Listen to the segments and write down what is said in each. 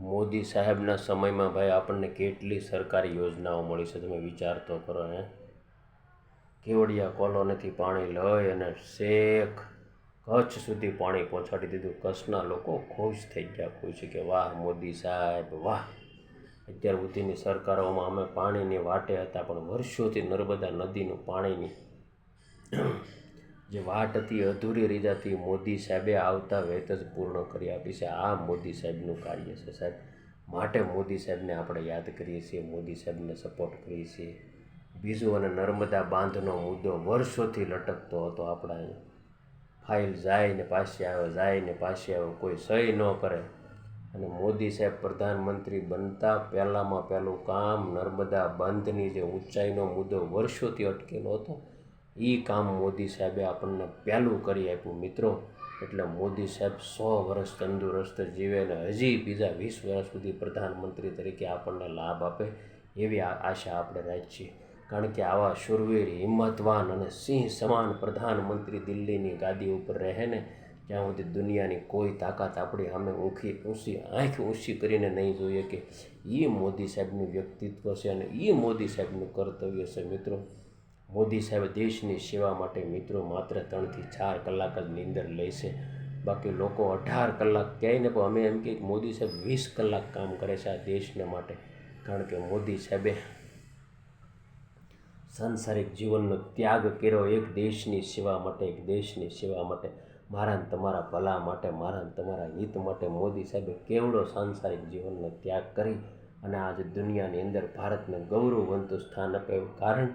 મોદી સાહેબના સમયમાં ભાઈ આપણને કેટલી સરકારી યોજનાઓ મળી છે તમે વિચાર તો કરો હે. કેવડિયા કોલોનીથી પાણી લઈ અને શેખ કચ્છ સુધી પાણી પહોંચાડી દીધું. કચ્છના લોકો ખુશ થઈ ગયા, ખુશ કે વાહ મોદી સાહેબ, વાહ. અત્યાર સુધીની સરકારોમાં અમે પાણીની વાટે હતા, પણ વર્ષોથી નર્મદા નદીનું પાણીની જે વાટ હતી, અધૂરી રહી મોદી સાહેબે આવતા વેત જ પૂર્ણ કરી આપી છે આ મોદી સાહેબનું કાર્ય છે સાહેબ. માટે મોદી સાહેબને આપણે યાદ કરીએ છીએ, મોદી સાહેબને સપોર્ટ કરીએ છીએ. બીજું અને નર્મદા બાંધનો મુદ્દો વર્ષોથી લટકતો હતો આપણા ફાઇલ જાય ને પાછી આવે, જાય ને પાછી આવે, કોઈ સહી ન કરે. અને મોદી સાહેબ પ્રધાનમંત્રી બનતા પહેલાંમાં પહેલું કામ નર્મદા બંધની જે ઊંચાઈનો મુદ્દો વર્ષોથી અટકેલો હતો એ કામ મોદી સાહેબે આપણને પહેલું કરી આપ્યું, મિત્રો. એટલે મોદી સાહેબ સો વર્ષ તંદુરસ્ત જીવે ને હજી બીજા વીસ વર્ષ સુધી પ્રધાનમંત્રી તરીકે આપણને લાભ આપે એવી આશા આપણે રાખીએ. કારણ કે આવા શુરવીર, હિંમતવાન અને સિંહ સમાન પ્રધાનમંત્રી દિલ્હીની ગાદી ઉપર રહે ને, ત્યાં સુધી દુનિયાની કોઈ તાકાત આપણી સામે ઊંખી, ઊંચી, આંખ ઊંચી કરીને નહીં જોઈએ કે એ મોદી સાહેબનું વ્યક્તિત્વ છે અને એ મોદી સાહેબનું કર્તવ્ય છે, મિત્રો. મોદી સાહેબ દેશની સેવા માટે મિત્રો માત્ર ત્રણથી ચાર કલાક જ નીંદર લે છે. બાકી લોકો અઢાર કલાક ક્યાંય ને પણ અમે એમ કે મોદી સાહેબ વીસ કલાક કામ કરે છે આ દેશને માટે. કારણ કે મોદી સાહેબે સાંસારિક જીવનનો ત્યાગ કર્યો એક દેશની સેવા માટે, એક દેશની સેવા માટે. મારા તમારા ભલા માટે, મારા તમારા હિત માટે મોદી સાહેબે કેવડો સાંસારિક જીવનનો ત્યાગ કરી અને આજે દુનિયાની અંદર ભારતને ગૌરવવંતું સ્થાન અપાયું કારણ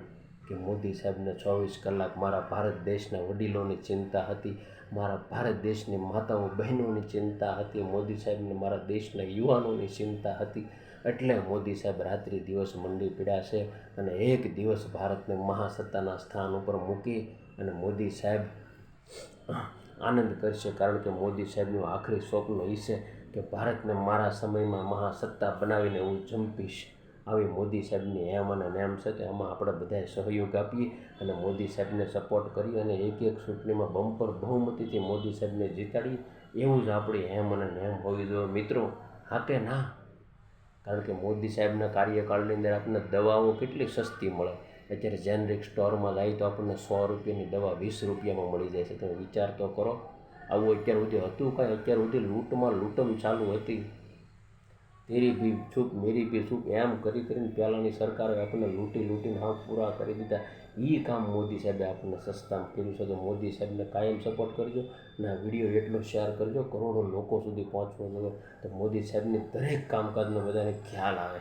કે મોદી સાહેબને ચોવીસ કલાક મારા ભારત દેશના વડીલોની ચિંતા હતી, મારા ભારત દેશની માતાઓ બહેનોની ચિંતા હતી, મોદી સાહેબને મારા દેશના યુવાનોની ચિંતા હતી. એટલે મોદી સાહેબ રાત્રિ દિવસ મંડી પીડ્યા છે અને એક દિવસ ભારતને મહાસત્તાના સ્થાન ઉપર મૂકી અને મોદી સાહેબ આનંદ કરશે. કારણ કે મોદી સાહેબનું આખરી સ્વપ્ન એ છે કે ભારતને મારા સમયમાં મહાસત્તા બનાવીને હું જંપીશ. આવી મોદી સાહેબની એમ અને નેમ છે કે આમાં આપણે બધાએ સહયોગ આપીએ અને મોદી સાહેબને સપોર્ટ કરી અને એક એક ચૂંટણીમાં બમ્પર બહુમતીથી મોદી સાહેબને જીતાડીએ. એવું જ આપણી એમ અને નેમ હોવી જોઈએ. મિત્રો હા કે ના? કારણ કે મોદી સાહેબના કાર્યકાળની અંદર આપણને દવાઓ કેટલી સસ્તી મળે. અત્યારે જેનરિક સ્ટોરમાં જાય તો આપણને સો રૂપિયાની દવા વીસ રૂપિયામાં મળી જાય છે. તમે વિચાર તો કરો. આવું અત્યાર સુધી હતું કાંઈ? અત્યાર સુધી લૂંટમાં લૂંટમ ચાલુ હતી. તેરી ભી છૂપ મેરી ભી છૂપ એમ કરી કરીને પહેલાંની સરકારે આપણને લૂંટી લૂંટીને હાવ પૂરા કરી દીધા. એ કામ મોદી સાહેબે આપણને સસ્તામાં કર્યું છે, તો મોદી સાહેબને કાયમ સપોર્ટ કરજો અને આ વીડિયો એટલો શેર કરજો, કરોડો લોકો સુધી પહોંચવો જોઈએ. તો મોદી સાહેબની દરેક કામકાજનો બધાને ખ્યાલ આવે.